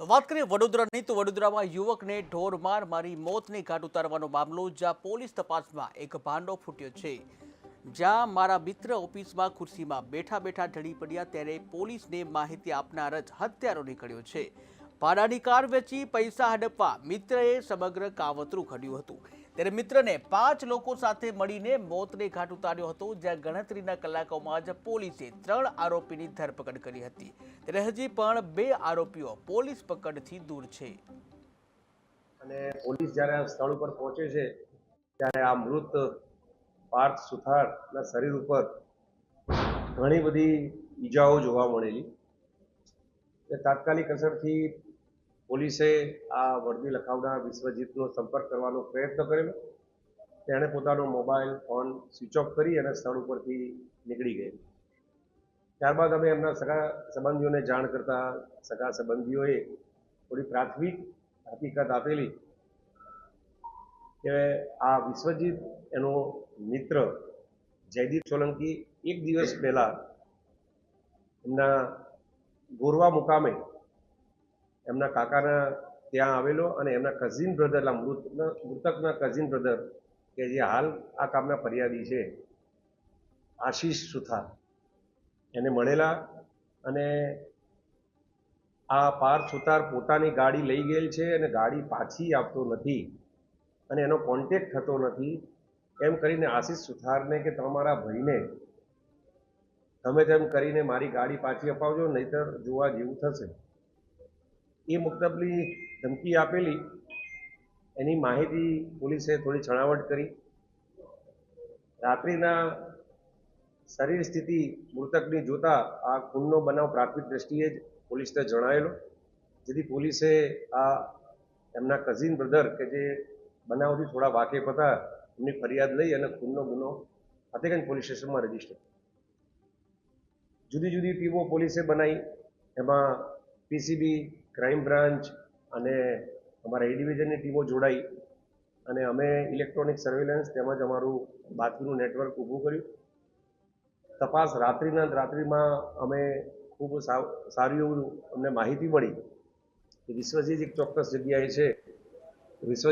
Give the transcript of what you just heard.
તો વાત કરીએ વડોદરાની, તો વડોદરામાં યુવકને ઢોર માર મારી મોતને ઘાટ ઉતારવાનો મામલો, જ્યાં પોલીસ તપાસમાં એક ભાંડો ફૂટ્યો છે. જ્યાં મારા મિત્ર ઓફિસમાં ખુરશીમાં બેઠા બેઠા ઢળી પડ્યા, ત્યારે પોલીસને માહિતી આપનાર જ હત્યારો નીકળ્યો છે. ભાડાની કાર વેચી પૈસા હડપવા મિત્રએ સમગ્ર કાવતરું ઘડ્યું હતું. ત્યારે મિત્રને પાંચ લોકો સાથે મળીને મોતને ઘાટ ઉતાર્યો હતો, જ્યાં ગણતરીના કલાકોમાં જ પોલીસે ત્રણ આરોપીની ધરપકડ કરી હતી. ત્યારે હજી પણ બે આરોપીઓ પોલીસ પકડથી દૂર છે. અને પોલીસ જ્યારે સ્થળ ઉપર પહોંચે છે, ત્યારે આ મૃત પાર્થ સુથારના શરીર ઉપર ઘણી બધી ઈજાઓ જોવા મળેલી. તાત્કાલિક અસરથી પોલીસે આ વર્દી લખાવનાર વિશ્વજીતનો સંપર્ક કરવાનો પ્રયત્ન કરેલો. તેણે પોતાનો મોબાઈલ, ફોન સ્વિચ ઓફ કરી અને સ્થળ ઉપરથી નીકળી ગઈ. ત્યારબાદ અમે એમના સગા સંબંધીઓને જાણ કરતા સગા સંબંધીઓએ થોડી પ્રાથમિક હકીકત આપેલી કે આ વિશ્વજીત એનો મિત્ર જયદીપ સોલંકી એક દિવસ પહેલા એમના ગોરવા મુકામે એમના કાકાના ત્યાં આવેલો અને એમના કઝિન બ્રધર મૃતના મૃતકના કઝિન બ્રધર કે જે હાલ આ કામના ફરિયાદી છે, આશીષ સુથાર. એને મળેલા અને આ પાર્થ સુથાર પોતાની ગાડી લઈ ગયેલ છે અને ગાડી પાછી આપતો નથી અને એનો કોન્ટેક થતો નથી. એમ કરીને આશીષ સુથારને કે તમારા ભાઈને તમે તેમ કરીને મારી ગાડી પાછી અપાવજો, નહીતર જોવા જેવું થશે. એ મુક્તબલી ધમકી આપેલી. એની માહિતી પોલીસે થોડી છણાવટ કરી. રાત્રિના શરીર સ્થિતિ મૃતકની જોતા આ ખૂનનો બનાવ પ્રાથમિક દ્રષ્ટિએ જ પોલીસને જણાયેલો. જેથી પોલીસે આ એમના કઝિન બ્રધર કે જે બનાવથી થોડા વાકેફ હતા, એમની ફરિયાદ લઈ અને ખૂનનો ગુનો ફતેગંજ પોલીસ સ્ટેશનમાં રજિસ્ટર જુદી જુદી ટીમો પોલીસે બનાવી. એમાં પીસીબી ક્રાઇમ બ્રાન્ચ અને અમારા એ ડિવિઝનની ટીમો જોડાઈ અને અમે ઇલેક્ટ્રોનિક સર્વેલન્સ તેમજ અમારું બાતમીનું નેટવર્ક ઊભું કર્યું. તપાસ રાત્રિના રાત્રિમાં અમે ખૂબ સારું એવું અમને માહિતી મળી કે વિશ્વજીત એક ચોક્કસ જગ્યાએ છે. વિશ્વ